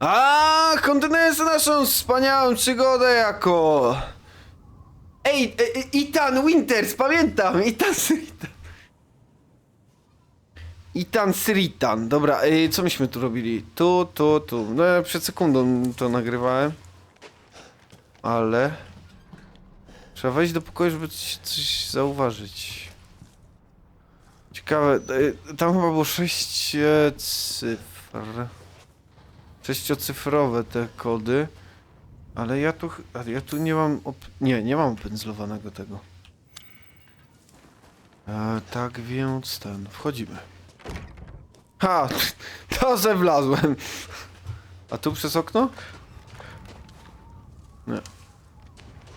A, kontynuujemy naszą wspaniałą przygodę jako... Ej, e, e, Ethan Winters, pamiętam, Ethan Sritan. Ethan Sritan, dobra, e, co myśmy tu robili? Tu, tu, tu, no ja przed sekundą to nagrywałem. Ale... Trzeba wejść do pokoju, żeby coś, coś zauważyć. Ciekawe, e, tam chyba było sześć e, cyfr. Sześciocyfrowe te kody. Ale ja tu, ja tu nie mam, nie, nie mam opędzlowanego tego. E, tak więc ten, wchodzimy. Ha, to ze. A tu przez okno? Nie.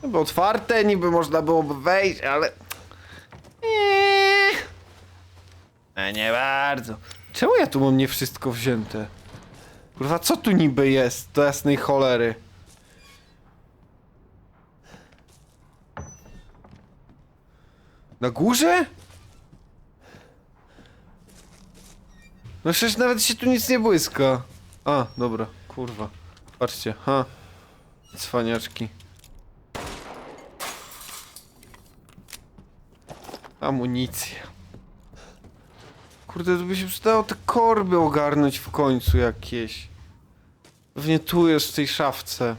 Niby otwarte, niby można byłoby wejść, ale... Eee. E, nie bardzo. Czemu ja tu mam nie wszystko wzięte? Kurwa, co tu niby jest? Do jasnej cholery. Na górze? No przecież nawet się tu nic nie błyska. A, dobra, kurwa. Patrzcie, ha. Cwaniaczki. Amunicja. Kurde, to by się przydało te korby ogarnąć w końcu jakieś. Pewnie tu jest w tej szafce.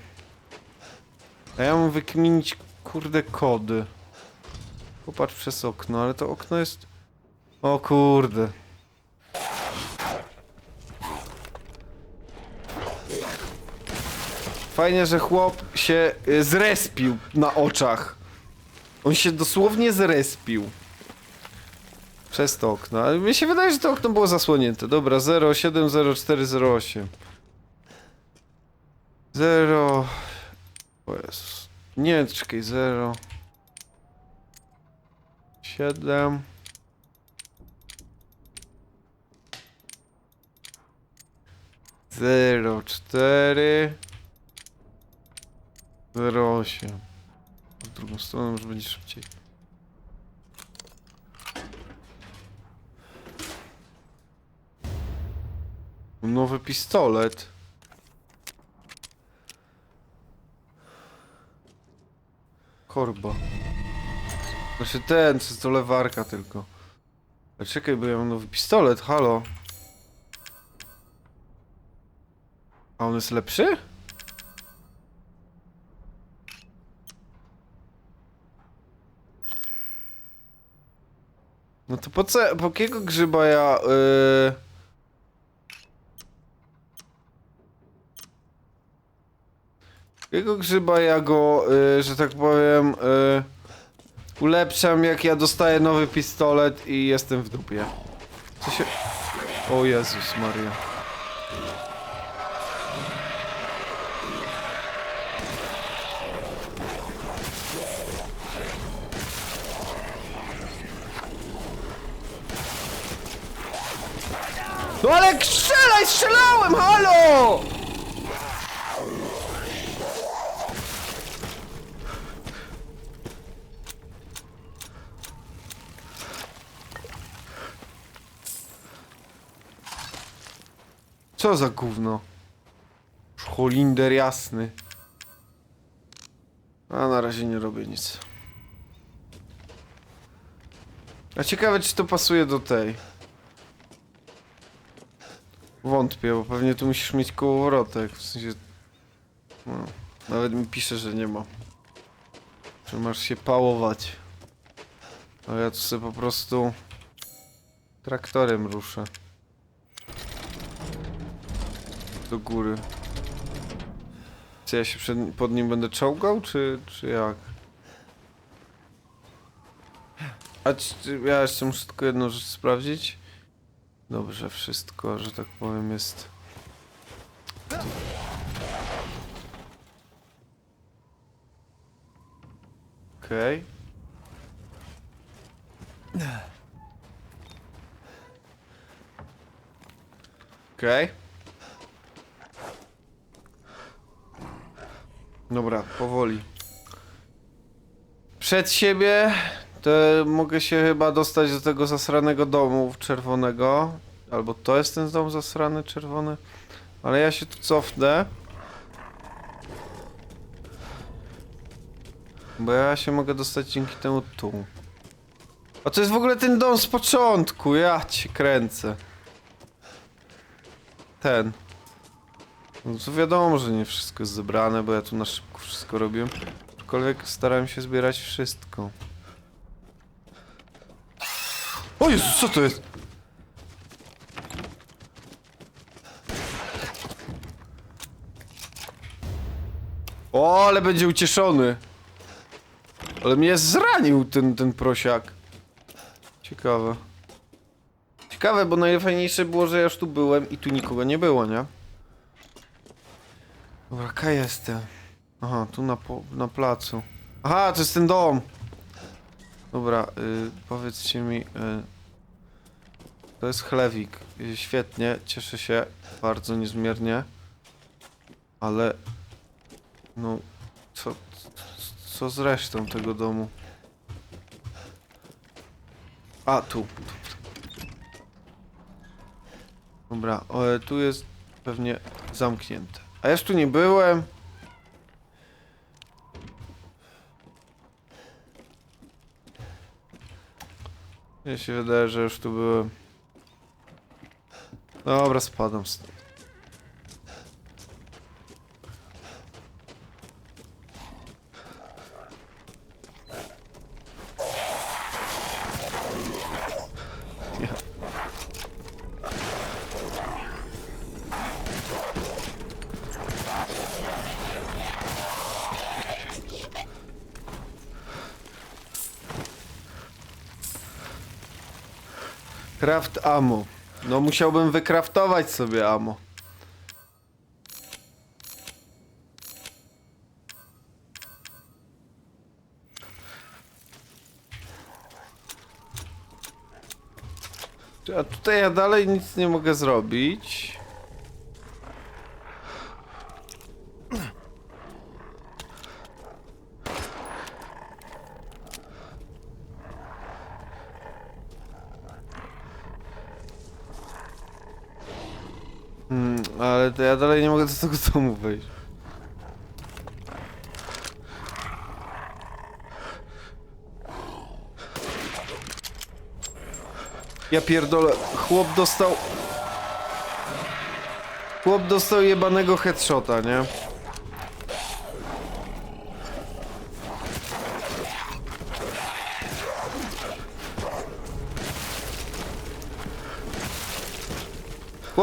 A ja mam wykminić, kurde, kody. Popatrz przez okno, ale to okno jest... O kurde. Fajnie, że chłop się y, zrespił na oczach. On się dosłownie zrespił. Przez to okno. Ale mi się wydaje, że to okno było zasłonięte. Dobra, 070408. 0. O Jezus. Nie, czekaj, 0. 7. Zero, cztery, zero, osiem. W drugą stronę może będzie szybciej. Nowy pistolet. Korba. Znaczy ten, co lewarka tylko. Ale czekaj, bo ja mam nowy pistolet, halo. A on jest lepszy? No to po co, po jakiego grzyba ja... Yy... Jakiego grzyba ja go, yy, że tak powiem, yy, ulepszam jak ja dostaję nowy pistolet i jestem w dupie. Co się... O Jezus Maria. No ale strzelaj, strzelałem, halo! Co za gówno? Holinder jasny. A na razie nie robię nic. A ciekawe czy to pasuje do tej. Wątpię, bo pewnie tu musisz mieć kołowrotek, w sensie... No, nawet mi pisze, że nie ma. Że masz się pałować. A ja tu sobie po prostu... Traktorem ruszę. Do góry. Czy ja się przed, pod nim będę czołgał, czy, czy jak? A czy, ja jeszcze muszę tylko jedną rzecz sprawdzić. Dobrze, wszystko, że tak powiem, jest. Okej. Okej. Dobra, powoli. Przed siebie to mogę się chyba dostać do tego zasranego domu czerwonego. Albo to jest ten dom zasrany czerwony. Ale ja się tu cofnę. Bo ja się mogę dostać dzięki temu tu. A to jest w ogóle ten dom z początku, ja cię kręcę. Ten. No to wiadomo, że nie wszystko jest zebrane, bo ja tu na szybko wszystko robiłem. Aczkolwiek starałem się zbierać wszystko. O co to jest? O, ale będzie ucieszony. Ale mnie zranił ten, ten prosiak. Ciekawe. Ciekawe, bo najfajniejsze było, że ja już tu byłem i tu nikogo nie było, nie? Dobra, jaka jestem? Aha, tu na, po, na placu. Aha, to jest ten dom! Dobra, y, powiedzcie mi... Y, to jest chlewik. Y, świetnie, cieszę się bardzo niezmiernie. Ale... No... Co, co z resztą tego domu? A, tu. Dobra, o, tu jest pewnie zamknięte. A ja już tu nie byłem. Mnie się wydaje, że już tu byłem. Dobra, spadam stąd. Craft ammo. No musiałbym wykraftować sobie ammo. A tutaj ja dalej nic nie mogę zrobić. Hmm, to ja dalej nie mogę do tego domu wejść. Ja pierdolę, chłop dostał... Chłop dostał jebanego headshota, nie?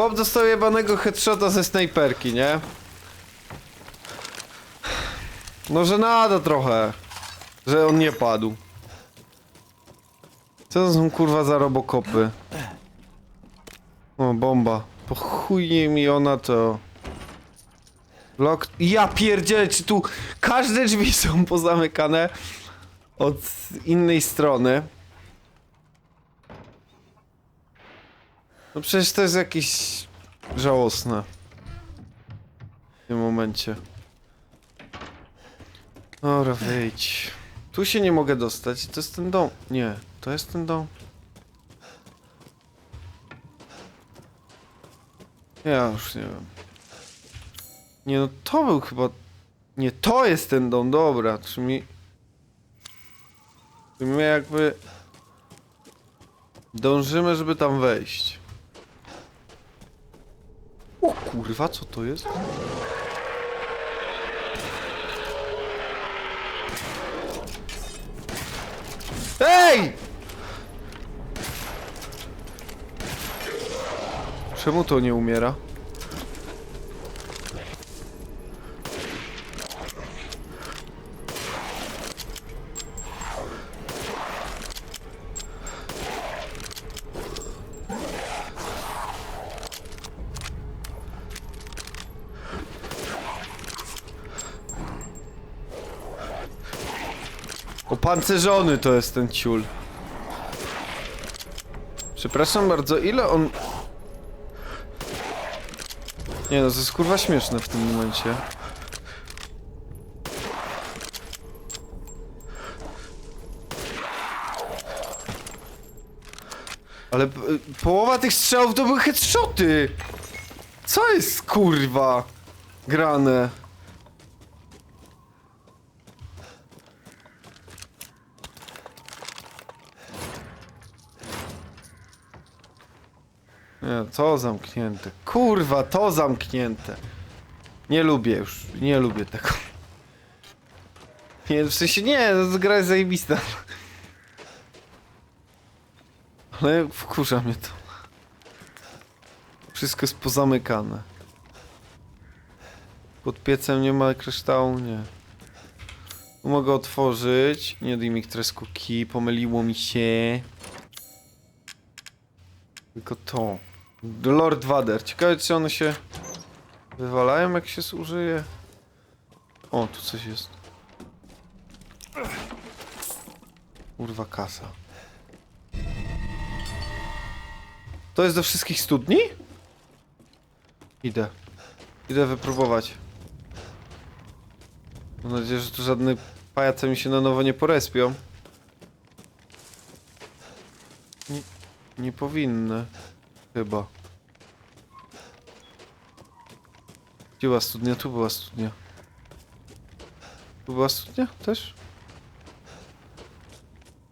Chłop dostał jebanego headshota ze snajperki, nie? No żenada trochę, że on nie padł. Co to są kurwa za robokopy? O, bomba. Po chuj mi ona to... Lock... Ja pierdzielę, czy tu każde drzwi są pozamykane od innej strony? No przecież to jest jakieś żałosne. W tym momencie. Dobra, wyjdź. Tu się nie mogę dostać. To jest ten dom. Nie, to jest ten dom. Ja już nie wiem. Nie no, to był chyba... Nie, to jest ten dom, dobra. Czyli... Czyli my jakby... Dążymy, żeby tam wejść. O kurwa, co to jest? Ej! Czemu to nie umiera? Opancerzony to jest ten ciul. Przepraszam bardzo, ile on... Nie no, to jest kurwa śmieszne w tym momencie. Ale p- połowa tych strzałów to były headshoty! Co jest kurwa grane? To zamknięte. Kurwa, to zamknięte. Nie lubię już, nie lubię tego. Nie, w sensie nie, to gra jest zajebista. Ale wkurza mnie to. Wszystko jest pozamykane. Pod piecem nie ma kryształu, nie. Tu mogę otworzyć. Nie daj mi tresku key, pomyliło mi się. Tylko to. Lord Vader. Ciekawe, czy one się wywalają, jak się zużyje. O, tu coś jest. Kurwa kasa. To jest do wszystkich studni? Idę. Idę wypróbować. Mam nadzieję, że tu żadne pajace mi się na nowo nie porespią. Nie, nie powinny. Chyba. Gdzie była studnia? Tu była studnia. Tu była studnia? Też?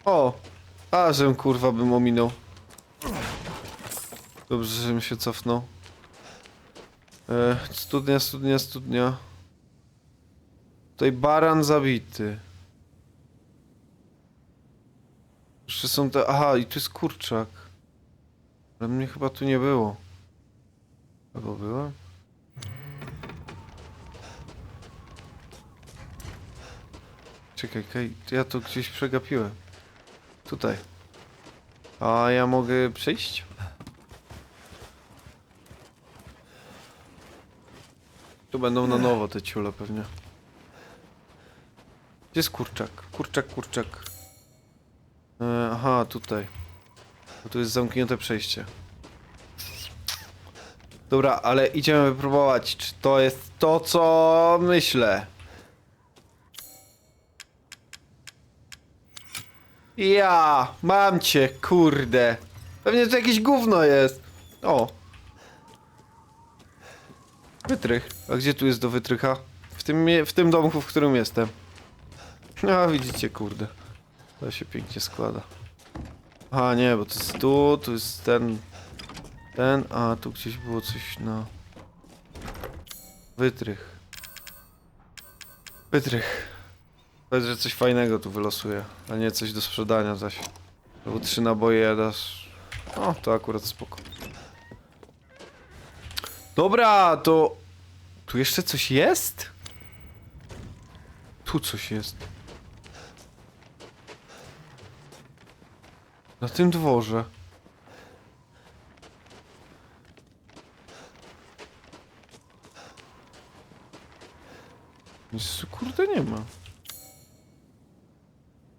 O! A, żem kurwa bym ominął. Dobrze, żebym się cofnął. E, studnia, studnia, studnia. Tutaj baran zabity. Jeszcze są te... Aha, i tu jest kurczak. Ale mnie chyba tu nie było. Albo byłem? Czekaj, kaj, ja to gdzieś przegapiłem. Tutaj. A ja mogę przejść? Tu będą na nowo te ciule pewnie. Gdzie jest kurczak? Kurczak, kurczak. E, aha, tutaj. Tu jest zamknięte przejście. Dobra, ale idziemy wypróbować, czy to jest to, co myślę. Ja, mam cię, kurde. Pewnie to jakieś gówno jest. O. Wytrych. A gdzie tu jest do wytrycha? W tym, w tym domku, w którym jestem. A, widzicie, kurde. To się pięknie składa. A, nie, bo to jest tu, tu jest ten... Ten, a tu gdzieś było coś na... Wytrych. Wytrych. Powiedz, że coś fajnego tu wylosuje, a nie coś do sprzedania zaś. Albo trzy naboje dasz. O, to akurat spoko. Dobra, to... Tu jeszcze coś jest? Tu coś jest. Na tym dworze. Nic kurde nie ma.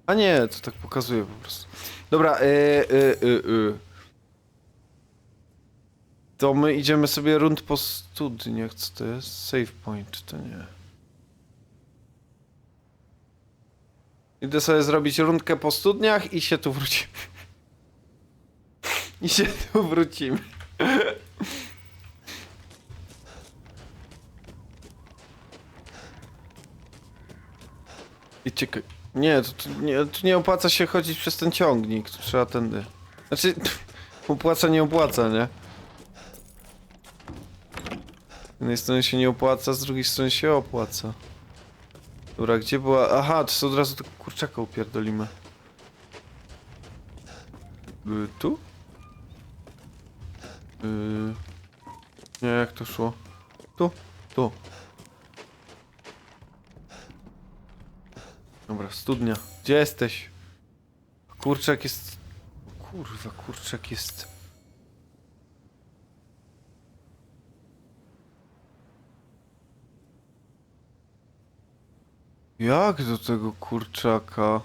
A nie, to tak pokazuje po prostu. Dobra, y, y, y, y. To my idziemy sobie rund po studniach. Co to jest? Save point, to nie. Idę sobie zrobić rundkę po studniach i się tu wrócimy. I się tu wrócimy. I czekaj. Nie, to, to, nie, tu nie opłaca się chodzić przez ten ciągnik. Tu trzeba tędy. Znaczy, opłaca, nie opłaca, nie? Z jednej strony się nie opłaca, z drugiej strony się opłaca. Dobra, gdzie była... Aha, to od razu tego kurczaka upierdolimy. Y, tu? Y, nie, jak to szło? Tu? Tu. Dobra, studnia. Gdzie jesteś? Kurczak jest... Kurwa, kurczak jest... Jak do tego kurczaka?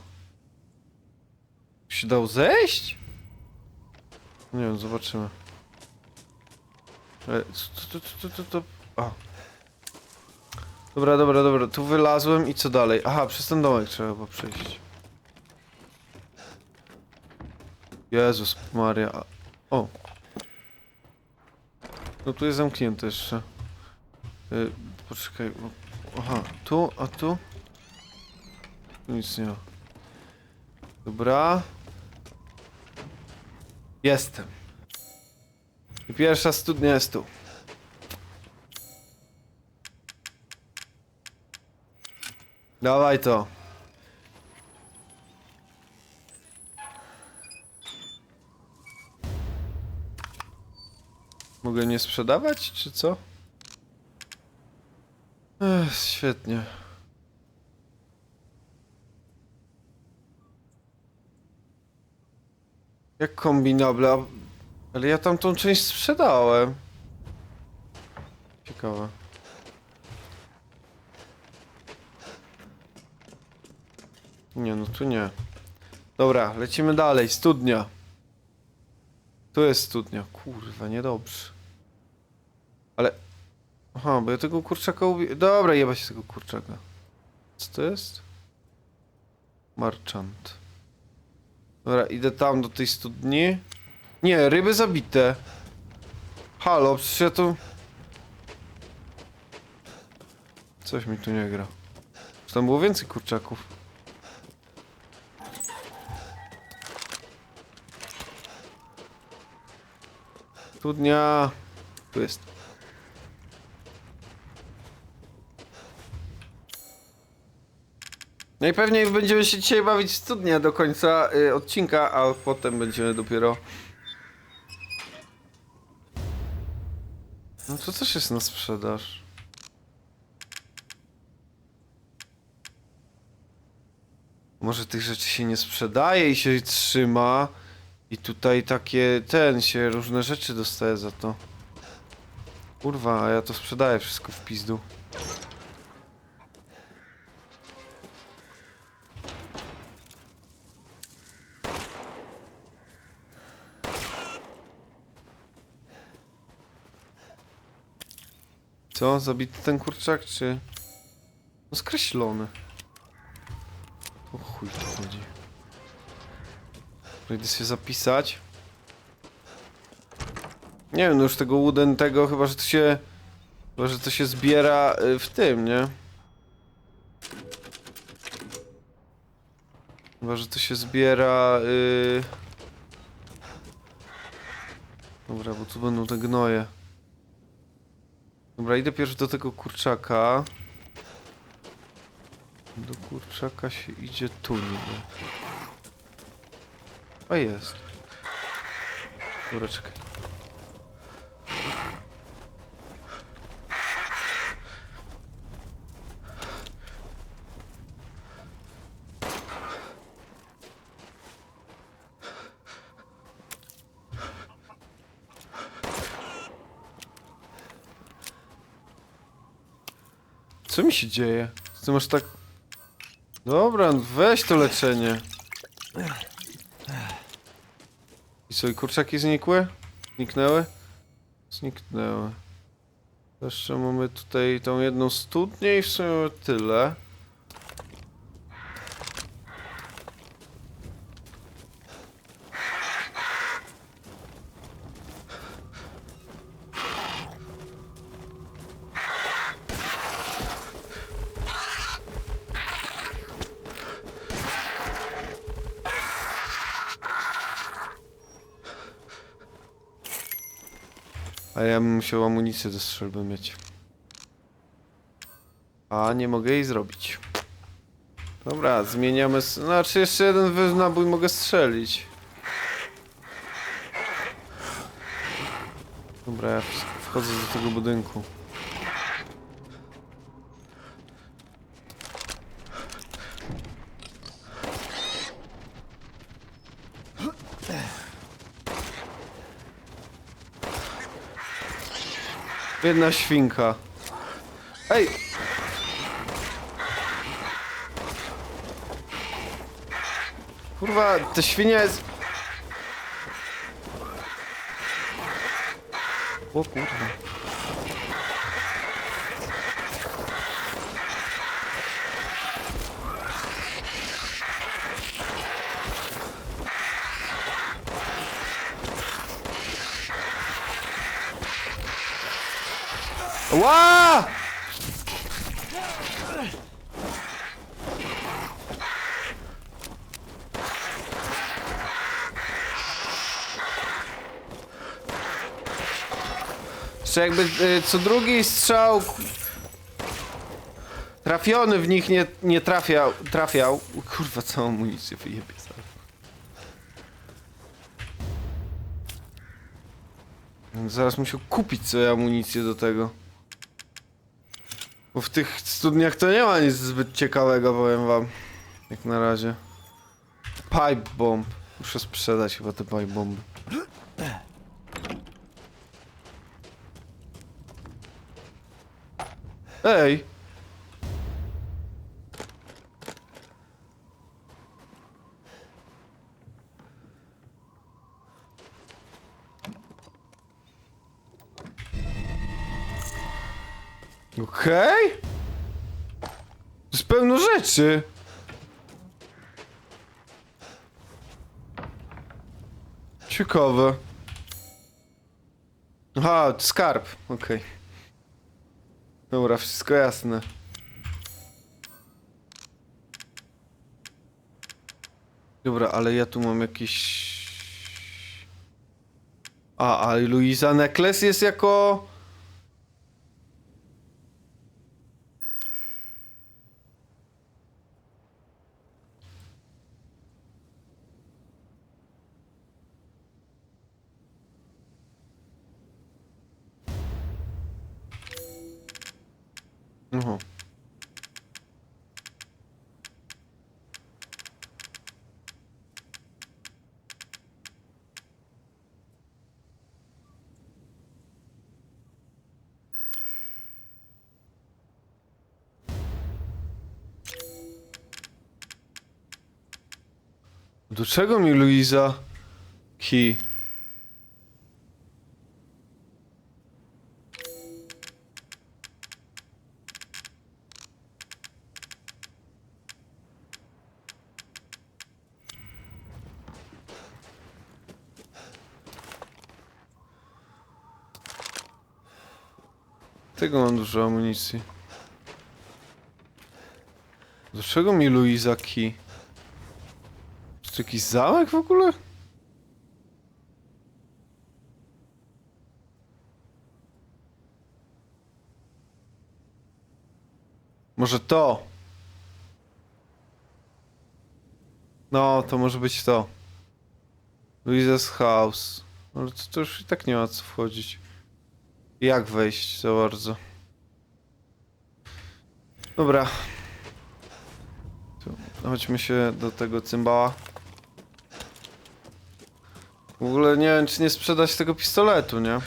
Się dał zejść? Nie wiem, zobaczymy. To, to, to, to, to. Dobra, dobra, dobra, tu wylazłem i co dalej? Aha, przez ten domek trzeba chyba przejść. Jezus Maria. O. No tu jest zamknięte jeszcze. Y, poczekaj. Aha, tu, a tu? Tu nic nie ma. Dobra. Jestem. I pierwsza studnia jest tu. Dawaj to. Mogę nie sprzedawać, czy co? Ech, świetnie. Jak kombinable? Ale ja tam tą część sprzedałem. Ciekawe. Nie, no tu nie. Dobra, lecimy dalej. Studnia. Tu jest studnia. Kurwa, niedobrze. Ale... Aha, bo ja tego kurczaka ubi... Dobra, jeba się tego kurczaka. Co to jest? Marchant. Dobra, idę tam do tej studni. Nie, ryby zabite. Halo, przecież ja tu... Coś mi tu nie gra. Czy tam było więcej kurczaków? Studnia. Tu jest. Najpewniej będziemy się dzisiaj bawić studnia do końca y, odcinka, a potem będziemy dopiero... No to coś jest na sprzedaż. Może tych rzeczy się nie sprzedaje i się trzyma. I tutaj takie, ten się, różne rzeczy dostaje za to. Kurwa, a ja to sprzedaję wszystko w pizdu. Co? Zabity ten kurczak, czy... No skreślony. O chuj tu chodzi. Idę się zapisać. Nie wiem, no już tego wooden tego, chyba że to się... Chyba, że to się zbiera y, w tym, nie? Chyba, że to się zbiera... Y... Dobra, bo tu będą te gnoje. Dobra, idę pierwszy do tego kurczaka. Do kurczaka się idzie tu niby. A jest. Dobra, czekaj. Co mi się dzieje? Ty masz tak... Dobra, no weź to leczenie. I co, i kurczaki znikły? Zniknęły? Zniknęły. Jeszcze mamy tutaj tą jedną studnię i w sumie tyle. Ja bym musiał amunicję do strzelby mieć. A nie mogę jej zrobić. Dobra, zmieniamy. Znaczy, jeszcze jeden nabój mogę strzelić. Dobra, ja wchodzę do tego budynku. Jedna świnka. Ej! Kurwa, ta świnia jest... O kurwa. Ła! Jeszcze jakby y, co drugi strzał trafiony w nich nie, nie trafiał, trafiał. Kurwa, całą amunicję wyjebie. Zaraz musiał kupić sobie amunicję do tego. Bo w tych studniach to nie ma nic zbyt ciekawego, powiem wam. Jak na razie. Pipe bomb. Muszę sprzedać chyba te pipe bomby. Ej! Okej? To jest pełno rzeczy. Ciekawe. Aha, skarb. Okej. Dobra, wszystko jasne. Dobra, ale ja tu mam jakiś... A, a Luisa Necklace jest jako... Aha. Do czego mi Luisa key? Tego mam dużo amunicji. Do czego mi Luisa key? Czy to jakiś zamek w ogóle? Może to? No, to może być to. Luisa's house. Ale to, to już i tak nie ma co wchodzić. Jak wejść za bardzo? Dobra. Tu, chodźmy się do tego cymbała. W ogóle nie wiem, czy nie sprzedać tego pistoletu, nie?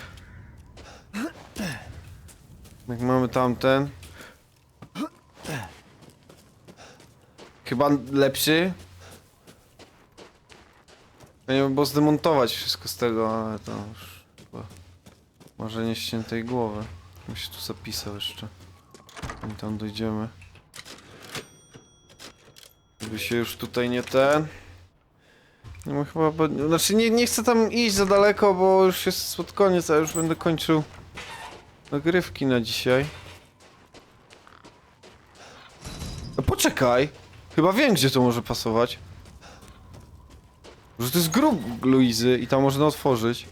Jak mamy tamten. Chyba lepszy. Ja nie wiem, bo zdemontować wszystko z tego, ale to już chyba marzenie ściętej głowy. Bym się tu zapisał jeszcze. I tam dojdziemy. Żeby się już tutaj nie ten. No chyba, znaczy nie, nie chcę tam iść za daleko, bo już jest pod koniec, a już będę kończył nagrywki na dzisiaj. No poczekaj, chyba wiem gdzie to może pasować. Że to jest grób Luizy i tam można otworzyć.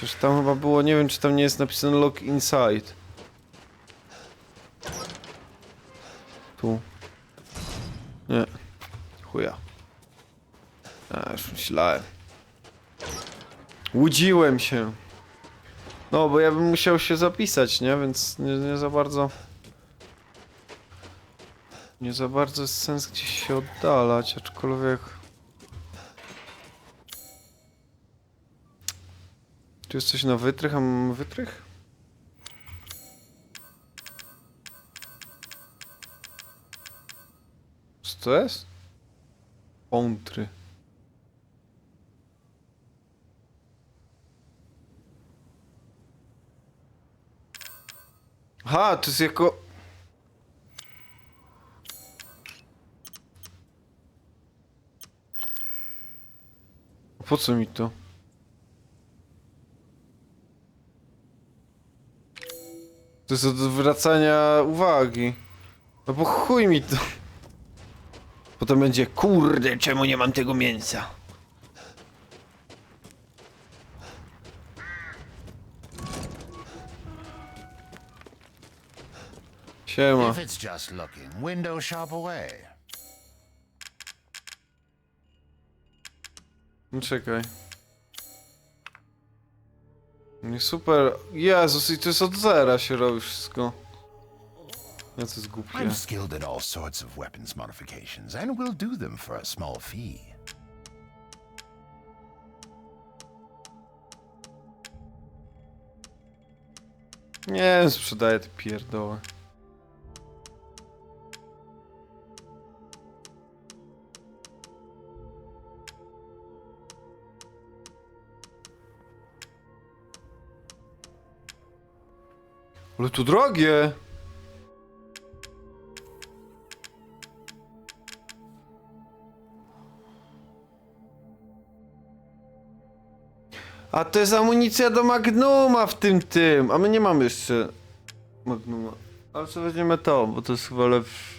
Przecież tam chyba było, nie wiem czy tam nie jest napisane lock inside. Tu. Nie. Chuja. A, już myślałem. Łudziłem się. No, bo ja bym musiał się zapisać, nie? Więc nie, nie za bardzo... Nie za bardzo jest sens gdzieś się oddalać, aczkolwiek... Tu jest coś na wytrych, a mam wytrych? Co to jest? Pątry. Aha, to jest jako... Po co mi to? To jest od zwracania uwagi. No bo chuj mi to. Potem będzie, kurde, czemu nie mam tego mięsa? Siema. If it's just looking, window shop away. No czekaj. Nie super. Jezus, i to jest od zera się robi wszystko. Ja to jest głupie. I'm skilled in all sorts of weapons modifications, and will do them for a small fee. Nie, sprzedaję te pierdoły. Ale tu drogie! A to jest amunicja do Magnuma w tym tym, a my nie mamy jeszcze Magnuma. Ale co weźmiemy to, bo to jest chyba lepsze.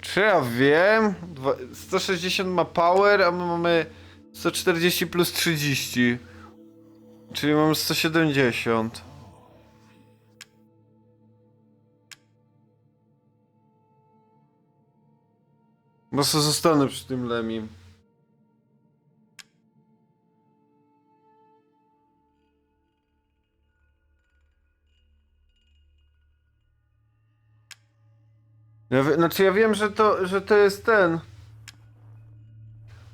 Czy ja wiem? Dwa, 160 ma power, a my mamy 140 plus 30. Czyli mamy 170. Bo sobie zostanę przy tym lemim. Ja wie, znaczy ja wiem, że to, że to jest ten.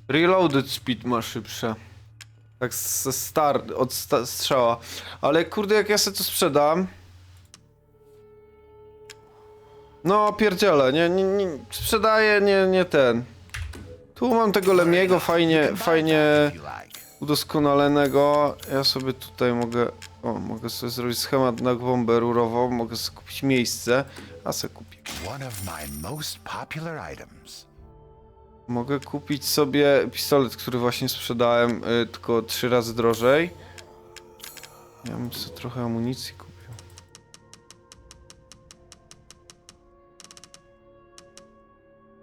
Reloaded speed ma szybsze. Tak ze start, od sta strzała. Ale kurde, jak ja sobie to sprzedam. No, pierdziele, nie, nie, nie, sprzedaję, nie, nie ten. Tu mam tego Lemiego fajnie, fajnie udoskonalonego. Ja sobie tutaj mogę, o, mogę sobie zrobić schemat na bombę rurową, mogę sobie kupić miejsce, a sobie kupię. One of my most popular items. Mogę kupić sobie pistolet, który właśnie sprzedałem, y, tylko trzy razy drożej. Ja bym sobie trochę amunicji kupił.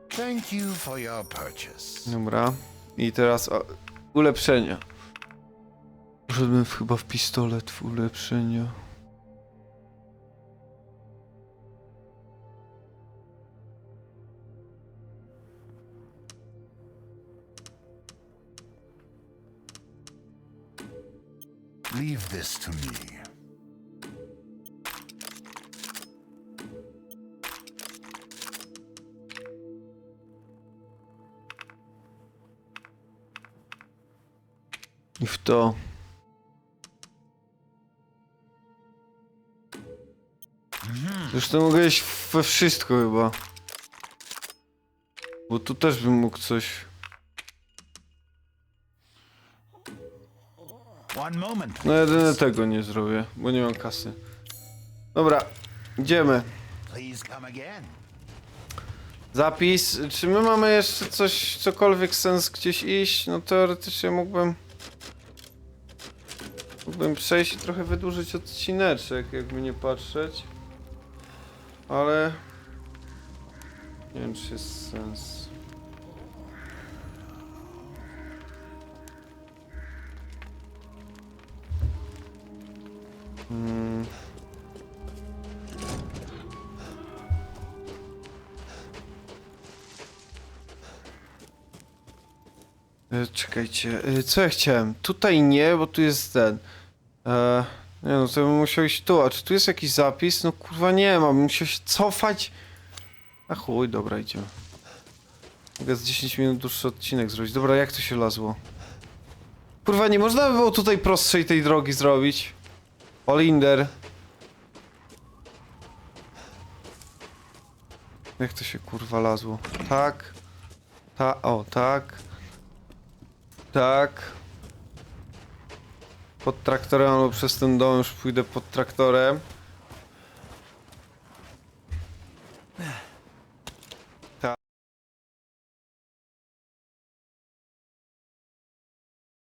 Thank you for your purchase. Dobra. I teraz o, ulepszenia. Poszedłem w, chyba w pistolet w ulepszenia. Leave this to me. I w to. Zresztą mogę iść we wszystko chyba. Bo tu też bym mógł coś... No jedyne tego nie zrobię, bo nie mam kasy. Dobra, idziemy. Zapis. Czy my mamy jeszcze coś, cokolwiek sens gdzieś iść? No teoretycznie mógłbym... Mógłbym przejść i trochę wydłużyć odcineczek, jakby nie patrzeć. Ale... Nie wiem, czy jest sens. Hmm. E, Czekajcie, e, co ja chciałem? Tutaj nie, bo tu jest ten. E, nie no, to bym musiał iść tu. A czy tu jest jakiś zapis? No kurwa nie ma, bym musiał się cofać. A chuj, dobra, idziemy. Mogę z 10 minut dłuższy odcinek zrobić. Dobra, jak to się lazło? Kurwa, nie można by było tutaj prostszej tej drogi zrobić? Olinder. Jak to się kurwa lazło? Tak. Ta, o, tak. Tak. Pod traktorem albo przez ten dom już pójdę pod traktorem.